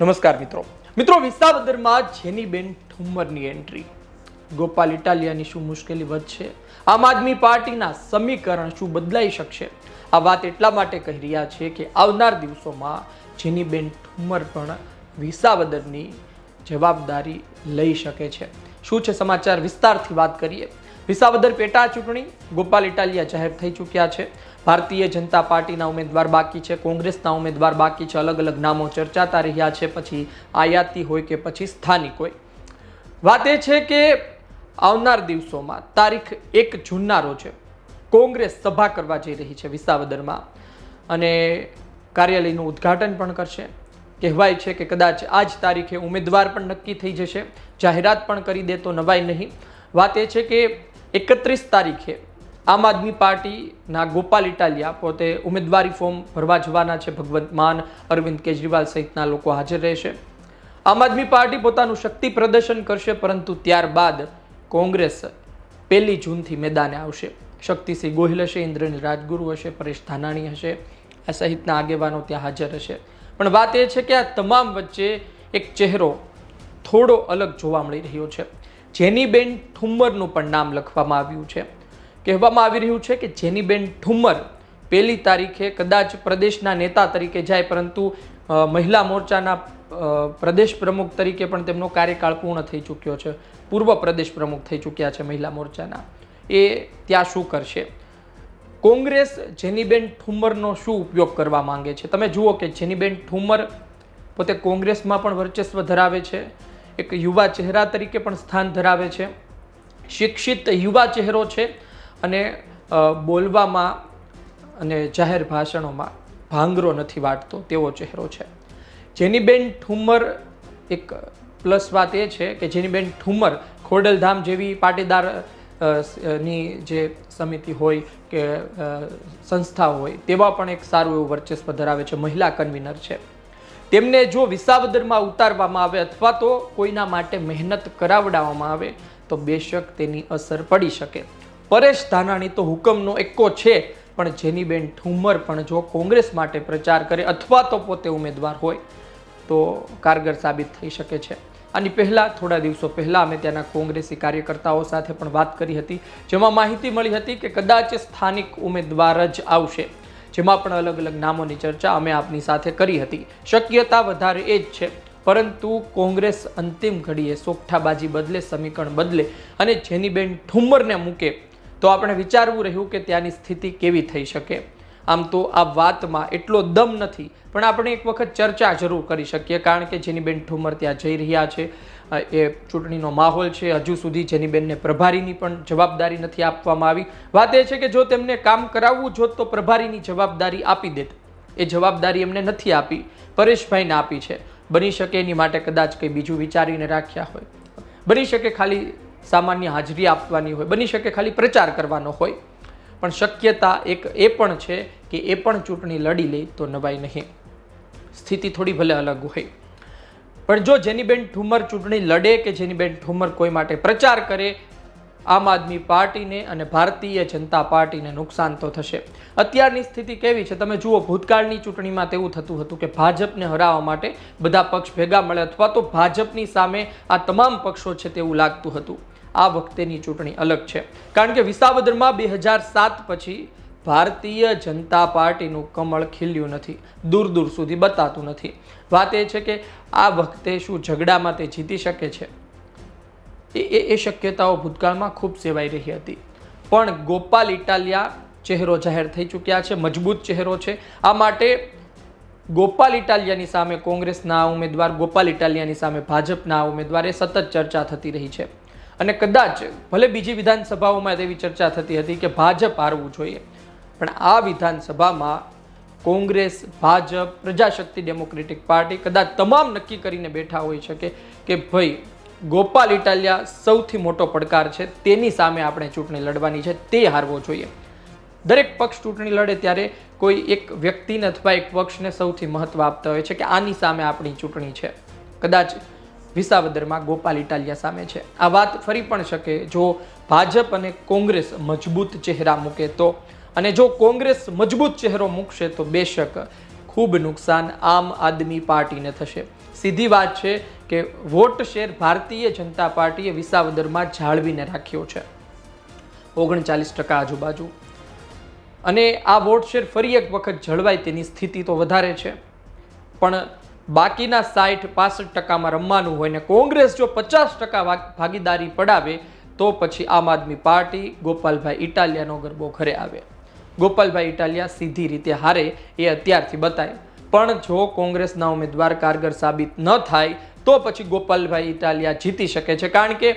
નમસ્કાર મિત્રો. મિત્રો, વિસાવદરમાં જેનીબેન ઠુમ્મરની એન્ટ્રી ગોપાલ ઇટાલિયાની શું મુશ્કેલી વધશે? આમ આદમી પાર્ટીના સમીકરણ શું બદલાઈ શકશે? આ વાત એટલા માટે કહી રહ્યા છે કે આવનાર દિવસોમાં જેનીબેન ઠુમ્મર પણ વિસાવદરની જવાબદારી લઈ શકે છે. શું છે સમાચાર? વિસ્તારથી વાત કરીએ. વિસાવદર પેટા ચૂંટણી, ગોપાલ ઇટાલિયા જાહેર થઈ ચૂક્યા છે. ભારતીય જનતા પાર્ટીના ઉમેદવાર બાકી છે, કોંગ્રેસના ઉમેદવાર બાકી છે, અલગ અલગ નામો ચર્ચાતા રહ્યા છે, પછી આયાતી હોય કે પછી સ્થાનિક હોય. વાત એ છે કે આવનાર દિવસોમાં તારીખ એક જૂનના રોજ કોંગ્રેસ સભા કરવા જઈ રહી છે વિસાવદરમાં અને કાર્યાલયનું ઉદ્ઘાટન પણ કરશે. કહેવાય છે કે કદાચ આ જ તારીખે ઉમેદવાર પણ નક્કી થઈ જશે, જાહેરાત પણ કરી દે તો નવાઈ નહીં. વાત એ છે કે એકત્રીસ તારીખે આમ આદમી પાર્ટીના ગોપાલ ઇટાલિયા પોતે ઉમેદવારી ફોર્મ ભરવા જવાના છે. ભગવંત માન, અરવિંદ કેજરીવાલ સહિતના લોકો હાજર રહેશે. આમ આદમી પાર્ટી પોતાનું શક્તિ પ્રદર્શન કરશે, પરંતુ ત્યારબાદ કોંગ્રેસ પહેલી જૂનથી મેદાને આવશે. શક્તિસિંહ ગોહિલ હશે ઇન્દ્રનીલ રાજગુરુ હશે, પરેશ ધાનાણી હશે, આ સહિતના આગેવાનો ત્યાં હાજર હશે પણ વાત એ છે કે આ તમામ વચ્ચે એક ચહેરો થોડો અલગ જોવા મળી રહ્યો છે. જેનીબેન ઠુમ્મરનું પણ નામ લખવામાં આવ્યું છે. કહેવામાં આવી રહ્યું છે કે જેનીબેન ઠુમ્મર પહેલી તારીખે કદાચ પ્રદેશના નેતા તરીકે જાય, પરંતુ મહિલા મોરચાના પ્રદેશ પ્રમુખ તરીકે પણ તેમનો કાર્યકાળ પૂર્ણ થઈ ચૂક્યો છે. પૂર્વ પ્રદેશ પ્રમુખ થઈ ચૂક્યા છે મહિલા મોરચાના. એ ત્યાં શું કરશે? કોંગ્રેસ જેનીબેન ઠુમ્મરનો શું ઉપયોગ કરવા માંગે છે? તમે જુઓ કે જેનીબેન ઠુમ્મર પોતે કોંગ્રેસમાં પણ વર્ચસ્વ ધરાવે છે. એક યુવા ચહેરા તરીકે પણ સ્થાન ધરાવે છે. શિક્ષિત યુવા ચહેરો છે અને બોલવામાં અને જાહેર ભાષણોમાં ભાંગરો નથી વાટતો તેવો ચહેરો છે. જેનીબેન ઠુમ્મર એક પ્લસ વાત એ છે કે જેનીબેન ઠુમ્મર ખોડલધામ જેવી પાટીદારની જે સમિતિ હોય કે સંસ્થા હોય તેવા પણ એક સારું એવું વર્ચસ્વ ધરાવે છે. મહિલા કન્વીનર છે. તેમને જો વિસાવદરમાં ઉતારવામાં આવે અથવા તો કોઈના માટે મહેનત કરાવડાવવામાં આવે, તો બેશક તેની અસર પડી શકે. પરેશ ધાનાણી તો હુકમનો એકો છે, પણ જેનીબેન ઠુમર પણ જો કોંગ્રેસ માટે પ્રચાર કરે અથવા તો પોતે ઉમેદવાર હોય, તો કારગર સાબિત થઈ શકે છે. આની પહેલાં, થોડા દિવસો પહેલાં અમે ત્યાંના કોંગ્રેસી કાર્યકર્તાઓ સાથે પણ વાત કરી હતી, જેમાં માહિતી મળી હતી કે કદાચ સ્થાનિક ઉમેદવાર જ આવશે. જેમાં પણ અલગ અલગ નામોની ચર્ચા અમે આપની સાથે કરી હતી. શક્યતા વધારે એ જ છે. પરંતુ કોંગ્રેસ અંતિમ ઘડીએ સોગઠાબાજી બદલે, સમીકરણ બદલે અને જેનીબેન ઠુમ્મરને મૂકે. તો આપણે વિચારવું રહ્યું કે ત્યાંની સ્થિતિ કેવી થઈ શકે? આમ તો આ વાતમાં એટલો દમ નથી. પણ આપણે એક વખત ચર્ચા જરૂર કરી શકીએ, કારણ કે જેનીબેન ઠુમર ત્યાં જઈ રહ્યા છે. એ ચૂંટણીનો માહોલ છે. હજુ સુધી જેનીબેનને પ્રભારીની પણ જવાબદારી નથી આપવામાં આવી. વાત એ છે કે જો તેમને કામ કરાવવું જોત તો પ્રભારીની જવાબદારી આપી દેત. એ જવાબદારી એમને નથી આપી. પરેશભાઈને આપી છે. બની શકે એની માટે કદાચ કંઈ બીજું વિચારીને રાખ્યા હોય. બની શકે ખાલી સામાન્ય હાજરી આપવાની હોય. બની શકે ખાલી પ્રચાર કરવાનો હોય. પણ શક્યતા એક એ પણ છે કે એ પણ ચૂંટણી લડી લે તો નવાઈ નહીં. સ્થિતિ થોડી ભલે અલગ હોય. પણ જો જેનીબેન ઠુમર ચૂંટણી લડે કે જેનીબેન ઠુમર કોઈ માટે પ્રચાર કરે, આમ આદમી પાર્ટીને અને ભારતીય જનતા પાર્ટીને નુકસાન તો થશે. અત્યારની સ્થિતિ કેવી છે? તમે જુઓ, ભૂતકાળની ચૂંટણીમાં તેવું થતું હતું કે ભાજપને હરાવવા માટે બધા પક્ષ ભેગા મળે અથવા તો ભાજપની સામે આ તમામ પક્ષો છે તેવું લાગતું હતું. આ વખતેની ચૂંટણી અલગ છે. કારણ કે વિસાવદરમાં બે હજાર સાત પછી ભારતીય જનતા પાર્ટીનું કમળ ખીલ્યું નથી. દૂર દૂર સુધી બતાતું નથી. વાત એ છે કે આ વખતે શું ઝઘડામાં તે જીતી શકે છે? એ એ શક્યતાઓ ભૂતકાળમાં ખૂબ સેવાઈ રહી હતી. પણ ગોપાલ ઇટાલિયા ચહેરો જાહેર થઈ ચૂક્યા છે, મજબૂત ચહેરો છે. આ માટે ગોપાલ ઇટાલિયાની સામે કોંગ્રેસના ઉમેદવાર, ગોપાલ ઇટાલિયાની સામે ભાજપના ઉમેદવારે સતત ચર્ચા થતી રહી છે. અને કદાચ ભલે બીજી વિધાનસભાઓમાં તેવી ચર્ચા થતી હતી કે ભાજપ હારવું જોઈએ, પણ આ વિધાનસભામાં કોંગ્રેસ, ભાજપ, પ્રજાશક્તિ ડેમોક્રેટિક પાર્ટી કદાચ તમામ નક્કી કરીને બેઠા હોઈ શકે કે ભાઈ ગોપાલ ઇટાલિયા સૌથી મોટો પડકાર છે, તેની સામે આપણે ચૂંટણી લડવાની છે, તે હારવો જોઈએ. દરેક પક્ષ ચૂંટણી લડે ત્યારે કોઈ એક વ્યક્તિને અથવા એક પક્ષને સૌથી મહત્ત્વ આપતા હોય છે કે આની સામે આપણી ચૂંટણી છે. કદાચ વિસાવદરમાં ગોપાલ ઇટાલિયા સામે છે. આ વાત ફરી પણ શકે જો ભાજપ અને કોંગ્રેસ મજબૂત ચહેરા મૂકે તો. અને જો કોંગ્રેસ મજબૂત ચહેરો મૂકશે તો બેશક ખૂબ નુકસાન આમ આદમી પાર્ટીને થશે. સીધી વાત છે કે વોટ શેર ભારતીય જનતા પાર્ટીએ વિસાવદરમાં જાળવીને રાખ્યો છે. ઓગણચાલીસ ટકા આજુબાજુ. અને આ વોટ શેર ફરી એક વખત જળવાય તેની સ્થિતિ તો વધારે છે. પણ બાકીના સાઠ પાસઠ ટકામાં રમવાનું હોય ને કોંગ્રેસ જો પચાસ ટકા ભાગીદારી પડાવે, તો પછી આમ આદમી પાર્ટી ગોપાલભાઈ ઇટાલિયાનો ગરબો ઘરે આવે. ગોપાલભાઈ ઇટાલિયા સીધી રીતે હારે એ અત્યારથી બતાય પણ જો કોંગ્રેસના ઉમેદવાર કારગર સાબિત ન થાય, તો પછી ગોપાલભાઈ ઇટાલિયા જીતી શકે છે. કારણ કે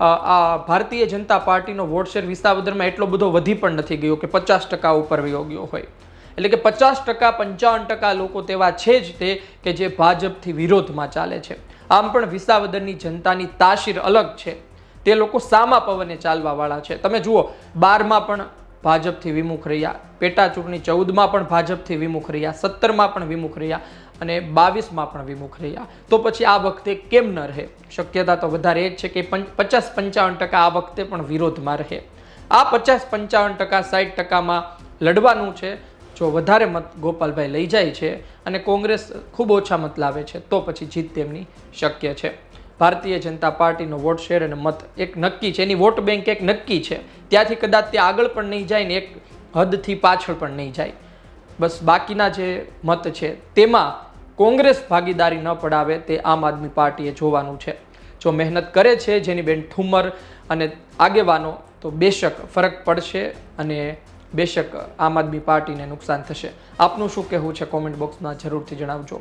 આ ભારતીય જનતા પાર્ટીનો વોટ શેર વિસાવદરમાં એટલો બધો વધી પણ નથી ગયો કે પચાસ ટકા ઉપર વયો ગયો હોય. એટલે કે પચાસ ટકા, પંચાવન ટકા લોકો તેવા છે જ તે કે જે ભાજપથી વિરોધમાં ચાલે છે. આમ પણ વિસાવદરની જનતાની તાસીર અલગ છે. તે લોકો સામા પવને ચાલવાવાળા છે. તમે જુઓ, બારમાં પણ ભાજપથી વિમુખ રહ્યા. પેટા ચૂંટણી ચૌદમાં પણ ભાજપથી વિમુખ રહ્યા. સત્તરમાં પણ વિમુખ રહ્યા. અને બાવીસમાં પણ વિમુખ રહ્યા. તો પછી આ વખતે કેમ ન રહે? શક્યતા તો વધારે એ જ છે કે પંચ- પચાસ પંચાવન ટકા આ વખતે પણ વિરોધમાં રહે. આ પચાસ પંચાવન ટકા સાઠ ટકામાં લડવાનું છે. જો વધારે મત ગોપાલભાઈ લઈ જાય છે અને કોંગ્રેસ ખૂબ ઓછા મત લાવે છે, તો પછી જીત તેમની શક્ય છે. ભારતીય જનતા પાર્ટીનો વોટ શેર અને મત એક નક્કી છે, એની વોટ બેંક એક નક્કી છે. ત્યાંથી કદાચ તે આગળ પણ નહીં જાય ને એક હદથી પાછળ પણ નહીં જાય. બસ બાકીના જે મત છે, તેમાં કોંગ્રેસ ભાગીદારી ન પડાવે તે આમ આદમી પાર્ટીએ જોવાનું છે. જો મહેનત કરે છે, જેની બેન ઠુમર અને આગેવાનો, તો બેશક ફરક પડશે અને બેશક આમ આદમી પાર્ટીને નુકસાન થશે. આપનું શું કહેવું છે કોમેન્ટ બોક્સમાં જરૂરથી જણાવજો.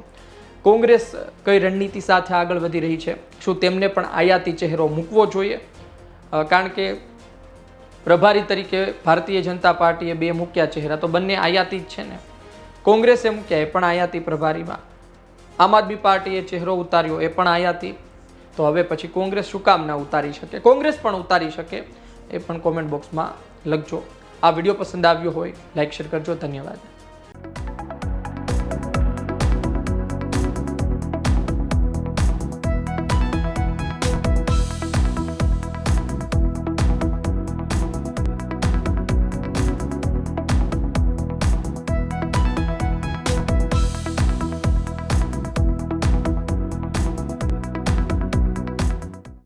કોંગ્રેસ કઈ રણનીતિ સાથે આગળ વધી રહી છે? શું તેમને પણ આયાતી ચહેરો મૂકવો જોઈએ? કારણ કે પ્રભારી તરીકે ભારતીય જનતા પાર્ટીએ બે મૂક્યા ચહેરા, તો બંને આયાતી જ છે ને? કોંગ્રેસે મૂક્યા, એ પણ આયાતી પ્રભારીમાં. આમ આદમી પાર્ટીએ ચહેરો ઉતાર્યો, એ પણ આયાતી. તો હવે પછી કોંગ્રેસ શું કામ ના ઉતારી શકે? કોંગ્રેસ પણ ઉતારી શકે? એ પણ કોમેન્ટ બોક્સમાં લખજો. આ વીડિયો પસંદ આવ્યો હોય લાઈક શેર કરજો. ધન્યવાદ.